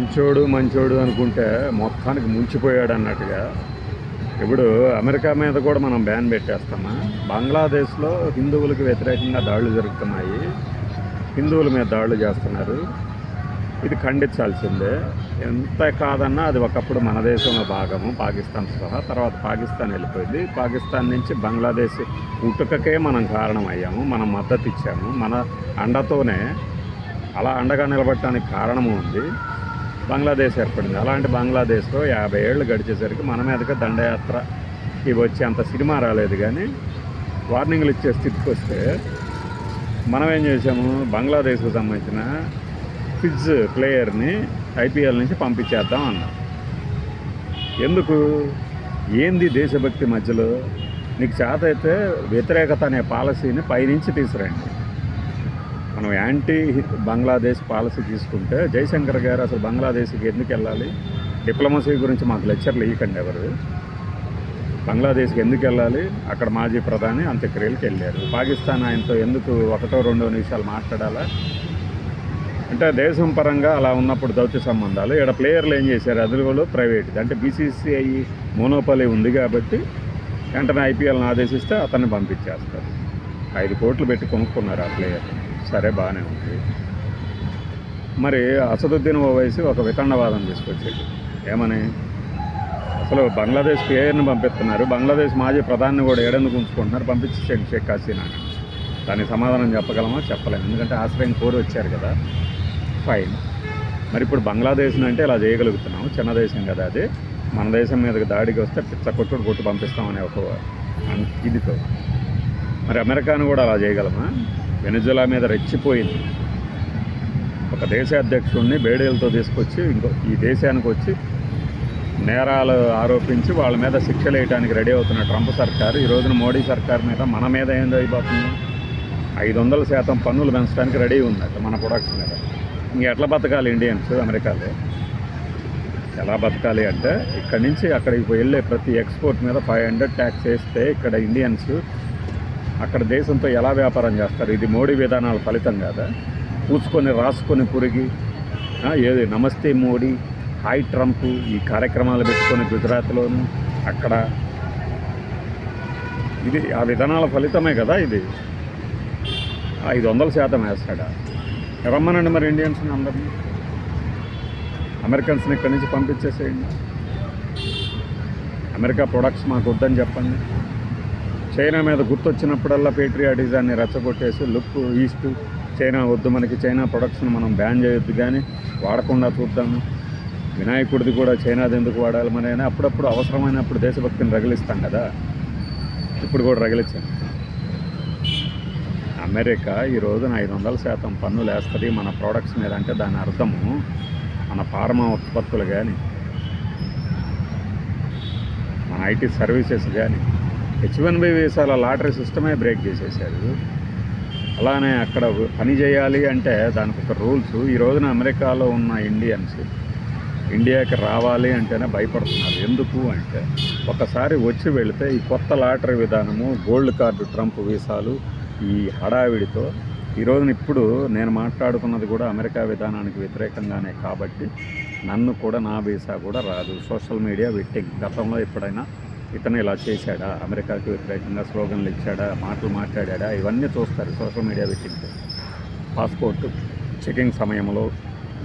మంచోడు మంచోడు అనుకుంటే మొత్తానికి ముంచిపోయాడు అన్నట్టుగా. ఇప్పుడు అమెరికా మీద కూడా మనం బ్యాన్ పెట్టేస్తామా? బంగ్లాదేశ్లో హిందువులకు వ్యతిరేకంగా దాడులు జరుగుతున్నాయి. హిందువుల మీద దాడులు చేస్తున్నారు. ఇది ఖండించాల్సిందే. ఎంత కాదన్నా అది ఒకప్పుడు మన దేశంలో భాగము పాకిస్తాన్ సహా. తర్వాత పాకిస్తాన్ వెళ్ళిపోయింది. పాకిస్తాన్ నుంచి బంగ్లాదేశ్ పుట్టుకకే మనం కారణం అయ్యాము మనం మద్దతు ఇచ్చాము మన అండతోనే అలా అండగా నిలబడటానికి కారణము ఉంది. బంగ్లాదేశ్ ఏర్పడింది. అలాంటి బంగ్లాదేశ్లో యాభై ఏళ్ళు గడిచేసరికి మన మీదకి దండయాత్ర ఇవి వచ్చి అంత సినిమా రాలేదు కానీ వార్నింగ్లు ఇచ్చే స్థితికి వస్తే మనం ఏం చేసాము బంగ్లాదేశ్కు సంబంధించిన ఫిజ్ ప్లేయర్ని ఐపీఎల్ నుంచి పంపించేద్దాం అన్నాం. ఎందుకు? ఏంది దేశభక్తి మధ్యలో? నీకు చేత అయితే వ్యతిరేకత అనే పాలసీని పైనుంచి తీసుకురండి. మనం యాంటీ బంగ్లాదేశ్ పాలసీ తీసుకుంటే జయశంకర్ గారు అసలు బంగ్లాదేశ్కి ఎందుకు వెళ్ళాలి? డిప్లొమసీ గురించి మాకు లెక్చర్లు ఇవ్వకండి ఎవరు. బంగ్లాదేశ్కి ఎందుకు వెళ్ళాలి? అక్కడ మాజీ ప్రధాని అంత్యక్రియలకు వెళ్ళారు. పాకిస్తాన్ ఆయనతో ఎందుకు ఒకటో రెండో నిమిషాలు మాట్లాడాలా? అంటే దేశం పరంగా అలా ఉన్నప్పుడు దౌత్య సంబంధాలు ఇక్కడ ప్లేయర్లు ఏం చేశారు? అదుగులో ప్రైవేట్ అంటే బీసీసీఐ మోనోపాలి ఉంది కాబట్టి వెంటనే ఐపీఎల్ని ఆదేశిస్తే అతన్ని పంపించేస్తారు. ఐదు కోట్లు పెట్టి కొనుక్కున్నారు ఆ ప్లేయర్ సరే బాగానే ఉంది. మరి అసదుద్దీన్ ఓవైసీ ఒక వితండవాదం తీసుకొచ్చేది. ఏమని? అసలు బంగ్లాదేశ్ పేరుని పంపిస్తున్నారు. బంగ్లాదేశ్ మాజీ ప్రధాని కూడా ఏడెందుకు ఉంచుకుంటున్నారు? పంపించేసేయండి షేక్ హసీనా దానికి సమాధానం చెప్పగలమా? చెప్పలేము. ఎందుకంటే ఆశ్రయం కోరి వచ్చారు కదా. ఫైన్. మరి ఇప్పుడు బంగ్లాదేశ్ని అంటే ఇలా చేయగలుగుతున్నాము. చిన్న దేశం కదా అది. మన దేశం మీదకి దాడికి వస్తే పిచ్చ కొట్టుడు కొట్టు పంపిస్తామనే ఒక ఇదితో. మరి అమెరికాను కూడా అలా చేయగలమా? వెనుజులా మీద రెచ్చిపోయింది. ఒక దేశ అధ్యక్షుడిని బేడీలతో తీసుకొచ్చి ఇంకో ఈ దేశానికి వచ్చి నేరాలు ఆరోపించి వాళ్ళ మీద శిక్షలు వేయడానికి రెడీ అవుతున్న ట్రంప్ సర్కారు ఈ రోజున మోడీ సర్కార్ మీద మన మీద ఏందో అయిపోతుంది. ఐదు వందల శాతం పన్నులు పెంచడానికి రెడీ ఉందట మన ప్రొడక్ట్స్ మీద. ఇంక ఎట్లా బతకాలి ఇండియన్స్ అమెరికాలో? ఎలా బతకాలి అంటే ఇక్కడి నుంచి అక్కడికి వెళ్ళే ప్రతి ఎక్స్పోర్ట్ మీద ఫైవ్ హండ్రెడ్ ట్యాక్స్ వేస్తే ఇక్కడ ఇండియన్స్ అక్కడ దేశంతో ఎలా వ్యాపారం చేస్తారు? ఇది మోడీ విధానాల ఫలితం కాదా? పూసుకొని రాసుకొని పురిగి ఏది? నమస్తే మోడీ హాయ్ ట్రంప్ ఈ కార్యక్రమాలు పెట్టుకొని గుజరాత్లోను అక్కడ. ఇది ఆ విధానాల ఫలితమే కదా ఇది? ఐదు వందల శాతం వేస్తాడా? రమ్మనండి మరి ఇండియన్స్ని అందరినీ. అమెరికన్స్ని ఇక్కడి నుంచి పంపించేసేయండి. అమెరికా ప్రొడక్ట్స్ మాకు వద్దని చెప్పండి. చైనా మీద గుర్తొచ్చినప్పుడల్లా పేట్రియాటిజాన్ని రెచ్చగొట్టేసి లుక్ ఈస్ట్ చైనా వద్దు మనకి చైనా ప్రొడక్ట్స్ని మనం బ్యాన్ చేయొద్దు కానీ వాడకుండా చూద్దాము. వినాయకుడిది కూడా చైనాది ఎందుకు వాడాలి మన అయినా అప్పుడప్పుడు అవసరమైనప్పుడు దేశభక్తిని రగిలిస్తాం కదా. ఇప్పుడు కూడా రగిలించాం అమెరికా ఈ రోజున ఐదు వందల శాతం పన్నులు వేస్తుంది మన ప్రోడక్ట్స్ మీద అంటే దాని అర్థము మన ఫార్మా ఉత్పత్తులు కానీ మన ఐటీ సర్వీసెస్ కానీ హెచ్ వన్ బి వీసాల లాటరీ సిస్టమే బ్రేక్ చేసేసారు అలానే అక్కడ పని చేయాలి అంటే దానికి ఒక రూల్స్. ఈ రోజున అమెరికాలో ఉన్న ఇండియన్స్ ఇండియాకి రావాలి అంటేనే భయపడుతున్నారు. ఎందుకు అంటే ఒకసారి వచ్చి వెళితే ఈ కొత్త లాటరీ విధానము గోల్డ్ కార్డు ట్రంప్ వీసాలు ఈ హడావిడితో ఈ రోజున ఇప్పుడు నేను మాట్లాడుకున్నది కూడా అమెరికా విధానానికి వ్యతిరేకంగానే కాబట్టి నన్ను కూడా నా వీసా కూడా రాదు. Social media vetting. గతంలో ఎప్పుడైనా ఇతను ఇలా చేశాడా? అమెరికాకి వ్యతిరేకంగా స్లోగన్లు ఇచ్చాడా? మాటలు మాట్లాడాడా? ఇవన్నీ చూస్తారు social media vetting passport checking సమయంలో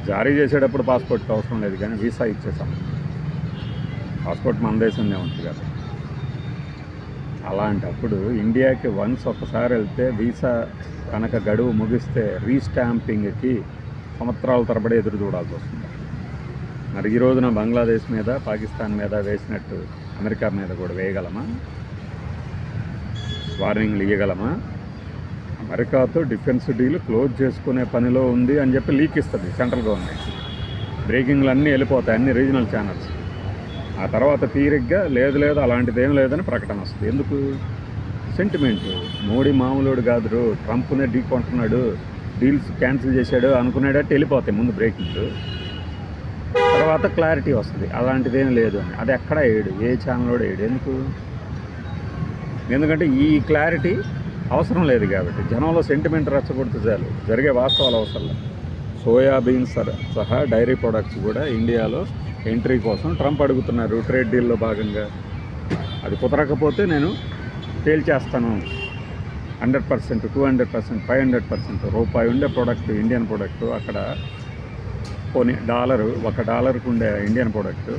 జారీ చేసేటప్పుడు పాస్పోర్ట్కి అవసరం లేదు కానీ వీసా ఇచ్చే సమయం. పాస్పోర్ట్ మన దేశంలో ఉంటుంది కదా. అలాంటప్పుడు ఇండియాకి వన్స్ ఒకసారి వెళ్తే వీసా కనుక గడువు ముగిస్తే రీస్టాంపింగ్కి సంవత్సరాల తరబడి ఎదురు చూడాల్సి వస్తుంది. మరి ఈ రోజున బంగ్లాదేశ్ మీద పాకిస్తాన్ మీద వేసినట్టు అమెరికా మీద కూడా వేయగలమా? వార్నింగ్లు ఇవ్వగలమా అమెరికాతో డిఫెన్స్ డీల్ క్లోజ్ చేసుకునే పనిలో ఉంది అని చెప్పి లీక్ ఇస్తుంది సెంట్రల్ గవర్నమెంట్. బ్రేకింగ్లు అన్నీ వెళ్ళిపోతాయి అన్ని రీజనల్ ఛానల్స్. ఆ తర్వాత తీరిగ్గా లేదు లేదు అలాంటిది ఏం లేదని ప్రకటన వస్తుంది. ఎందుకు? సెంటిమెంట్. మోడీ మామూలుడు కాదు ట్రంప్నే ఢీ కొంటున్నాడు డీల్స్ క్యాన్సిల్ చేశాడు అనుకునేటట్టు వెళ్ళిపోతాయి ముందు బ్రేకింగ్ తర్వాత క్లారిటీ వస్తుంది. అలాంటిది ఏం లేదు అని. అది ఎక్కడ వేయడు ఏ ఛానల్లో వేయడు ఎందుకు? ఎందుకంటే ఈ క్లారిటీ అవసరం లేదు కాబట్టి. జనంలో సెంటిమెంట్ రెచ్చగొడితే చాలు. జరిగే వాస్తవాలు అవసరం లేదు సోయాబీన్ సహా డైరీ ప్రొడక్ట్స్ కూడా ఇండియాలో ఎంట్రీ కోసం ట్రంప్ అడుగుతున్నారు. ట్రేడ్ డీల్లో భాగంగా. అది కుదరకపోతే నేను తేల్చేస్తాను hundred percent two hundred percent five hundred percent రూపాయి ఉండే ప్రోడక్ట్ ఇండియన్ ప్రోడక్ట్ అక్కడ పోనీ డాలరు ఒక డాలర్కి ఉండే ఇండియన్ ప్రోడక్ట్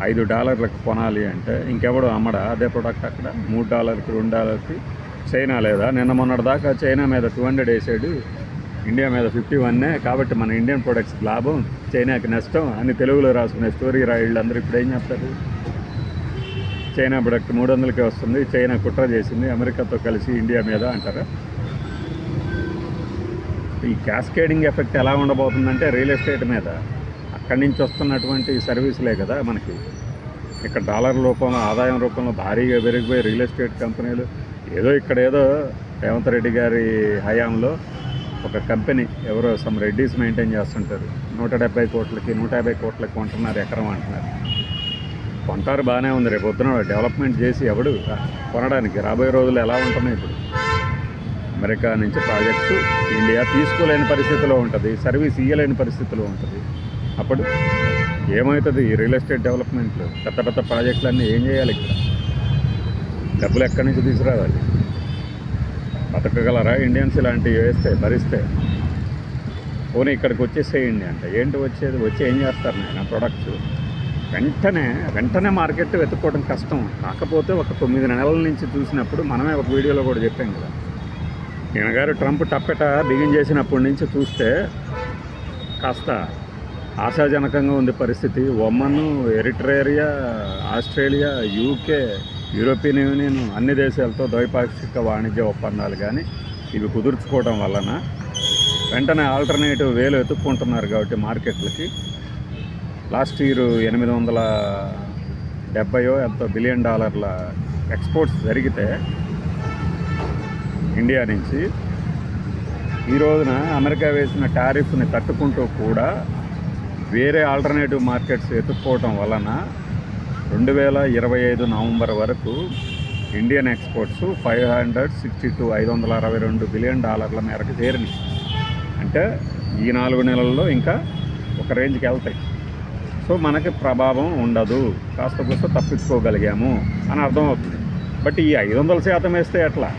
ఐదు డాలర్లకు కొనాలి అంటే ఇంకెవడు అమ్మడా అదే ప్రోడక్ట్ అక్కడ? మూడు డాలర్కి రెండు డాలర్కి చైనా లేదా? నిన్న మొన్నటి దాకా చైనా మీద టూ హండ్రెడ్ వేసాడు ఇండియా మీద ఫిఫ్టీ వన్నే కాబట్టి మన ఇండియన్ ప్రొడక్ట్స్ లాభం చైనాకి నష్టం అని తెలుగులో రాసుకునే స్టోరీ రాయిళ్ళు అందరూ ఇప్పుడు ఏం చెప్తారు? చైనా ప్రొడక్ట్ మూడు వందలకే వస్తుంది చైనా కుట్ర చేసింది అమెరికాతో కలిసి ఇండియా మీద అంటారా? ఈ క్యాస్కేడింగ్ ఎఫెక్ట్ ఎలా ఉండబోతుందంటే రియల్ ఎస్టేట్ మీద. అక్కడి నుంచి వస్తున్నటువంటి సర్వీసులే కదా మనకి. ఇక్కడ డాలర్ రూపంలో ఆదాయం రూపంలో భారీగా పెరిగిపోయి రియల్ ఎస్టేట్ కంపెనీలు. ఏదో ఇక్కడ ఏదో రేవంత్ రెడ్డి గారి హయాంలో ఒక కంపెనీ ఎవరో సమ్ రెడ్డీస్ మెయింటైన్ చేస్తుంటారు. నూట డెబ్బై కోట్లకి నూట యాభై కోట్లకి కొంటున్నారు ఎకరం అంటున్నారు. కొంటారు బాగానే ఉంది. రేపు పొద్దున డెవలప్మెంట్ చేసి ఎవడు కొనడానికి? రాబోయే రోజులు ఎలా ఉంటున్నాయి ఇప్పుడు? అమెరికా నుంచి ప్రాజెక్టు ఇండియా తీసుకోలేని పరిస్థితిలో ఉంటుంది సర్వీస్ ఇయ్యలేని పరిస్థితిలో ఉంటుంది. అప్పుడు ఏమవుతుంది రియల్ ఎస్టేట్ డెవలప్మెంట్లు? పెద్ద పెద్ద ప్రాజెక్టులన్నీ ఏం చేయాలి ఇక్కడ? డబ్బులు ఎక్కడి నుంచి తీసుకురావాలి? బతకగలరా ఇండియన్స్ ఇలాంటివి వేస్తే భరిస్తే? పోనీ ఇక్కడికి వచ్చేసేయండి అంటే. ఏంటి వచ్చేది? వచ్చి ఏం చేస్తారు నేను ప్రొడక్ట్స్? వెంటనే వెంటనే మార్కెట్ వెతుక్కోవడం కష్టం. కాకపోతే ఒక తొమ్మిది నెలల నుంచి చూసినప్పుడు మనమే ఒక వీడియోలో కూడా చెప్పాం కదా. ఈయనగారు ట్రంప్ టప్పెట బిగిన్ చేసినప్పటి నుంచి చూస్తే కాస్త ఆశాజనకంగా ఉంది పరిస్థితి. Oman Eritrea Australia UK European Union అన్ని దేశాలతో ద్వైపాక్షిక వాణిజ్య ఒప్పందాలు కానీ ఇవి కుదుర్చుకోవడం వలన వెంటనే ఆల్టర్నేటివ్ వేలు వెతుక్కుంటున్నారు కాబట్టి మార్కెట్లకి. లాస్ట్ ఇయర్ ఎనిమిది వందల డెబ్బయో ఎంతో బిలియన్ డాలర్ల ఎక్స్పోర్ట్స్ జరిగితే ఇండియా నుంచి. ఈ రోజున అమెరికా వేసిన టారిఫ్ని తట్టుకుంటూ కూడా వేరే ఆల్టర్నేటివ్ మార్కెట్స్ ఎత్తుక్కోవటం వలన రెండు వేల ఇరవై ఐదు నవంబర్ వరకు Indian exports five hundred sixty two ఐదు వందల అరవై రెండు బిలియన్ డాలర్ల మేరకు చేరినాయి. అంటే ఈ నాలుగు నెలల్లో ఇంకా ఒక రేంజ్కి వెళ్తాయి. సో మనకి ప్రభావం ఉండదు. కాస్త కూస్త తప్పించుకోగలిగాము అని అర్థమవుతుంది. బట్ ఈ ఐదు వందల శాతం వేస్తే ఎట్లా?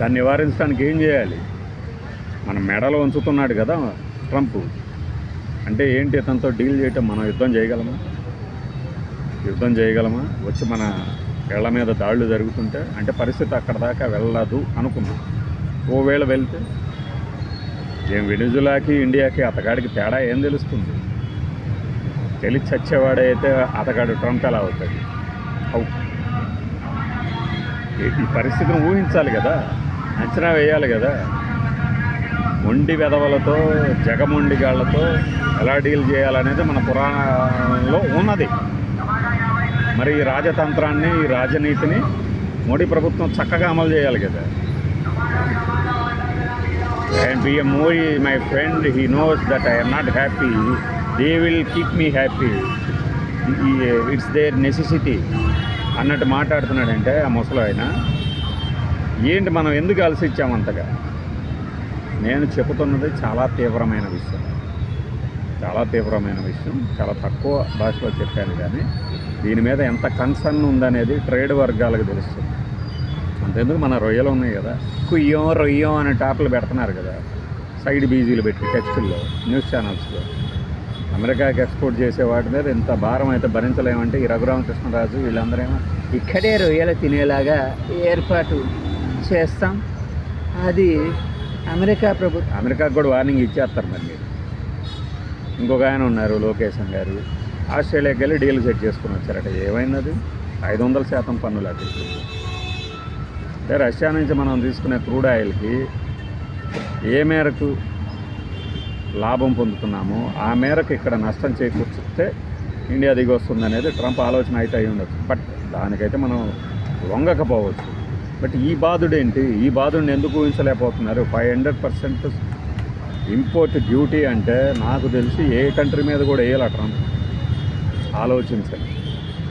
దాన్ని నివారించడానికి ఏం చేయాలి? మన మెడలో ఉంచుతున్నాడు కదా ట్రంప్. అంటే ఏంటి ఇతనితో డీల్ చేయటం? మనం యుద్ధం చేయగలమా? యుద్ధం చేయగలమా? వచ్చి మన ఇళ్ళ మీద దాడులు జరుగుతుంటే అంటే పరిస్థితి అక్కడ దాకా వెళ్ళదు అనుకున్నాం. ఓవేళ వెళ్తే ఏం వెనిజులాకి ఇండియాకి అతగాడికి తేడా ఏం తెలుస్తుంది? తెలిసి చచ్చేవాడైతే అతగాడు ట్రంప్ ఎలా అవుతాడు? అవు ఈ పరిస్థితిని ఊహించాలి కదా. అంచనా వేయాలి కదా. మొండి వెధవలతో జగమొండిగాళ్ళతో ఎలా డీల్ చేయాలనేది మన పురాణంలో ఉన్నది. మరి ఈ రాజతంత్రాన్ని ఈ రాజనీతిని మోడీ ప్రభుత్వం చక్కగా అమలు చేయాలి కదా. And PM Modi my friend he knows that I'm not happy they will keep me happy it's their necessity అన్నట్టు మాట్లాడుతున్నాడంటే ఆ ముసలు ఆయన ఏంటి మనం ఎందుకు అలసిచ్చాం ఇచ్చామంతగా నేను చెబుతున్నది చాలా తీవ్రమైన విషయం. చాలా తీవ్రమైన విషయం. చాలా తక్కువ భాషలో చెప్పాను కానీ దీని మీద ఎంత కన్సర్న్ ఉందనేది ట్రేడ్ వర్గాలకు తెలుస్తుంది. అంతెందుకు మన రొయ్యలు ఉన్నాయి కదా. కుయ్యం రొయ్యం అనే టాపులు పెడుతున్నారు కదా. సైడ్ బీజీలు పెట్టి టెక్స్టుల్లో న్యూస్ ఛానల్స్లో. అమెరికాకి ఎక్స్పోర్ట్ చేసే వాటి మీద ఇంత భారం అయితే భరించలేమంటే ఈ రఘురామకృష్ణరాజు వీళ్ళందరేమో ఇక్కడే రొయ్యలు తినేలాగా ఏర్పాటు చేస్తాం. అది అమెరికా ప్రభుత్వం అమెరికాకు కూడా వార్నింగ్ ఇచ్చేస్తారు మరి మీరు. ఇంకొక ఆయన ఉన్నారు లోకేషన్ గారు. ఆస్ట్రేలియాకి వెళ్ళి డీల్ సెట్ చేసుకుని వచ్చారట. ఏమైనది ఐదు వందల శాతం పన్నులు అటు అంటే రష్యా నుంచి మనం తీసుకునే క్రూడ్ ఆయిల్కి ఏ మేరకు లాభం పొందుతున్నామో ఆ మేరకు ఇక్కడ నష్టం చేకూర్చితే ఇండియా దిగి వస్తుంది అనేది ట్రంప్ ఆలోచన అయితే అయి ఉండొచ్చు. బట్ దానికైతే మనం లొంగకపోవచ్చు. బట్ ఈ బాధుడేంటి ఈ బాధుడిని ఎందుకు ఊహించలేకపోతున్నారు? Five hundred percent import duty అంటే నాకు తెలిసి ఏ కంట్రీ మీద కూడా వేయాలి ట్రంప్ ఆలోచించండి.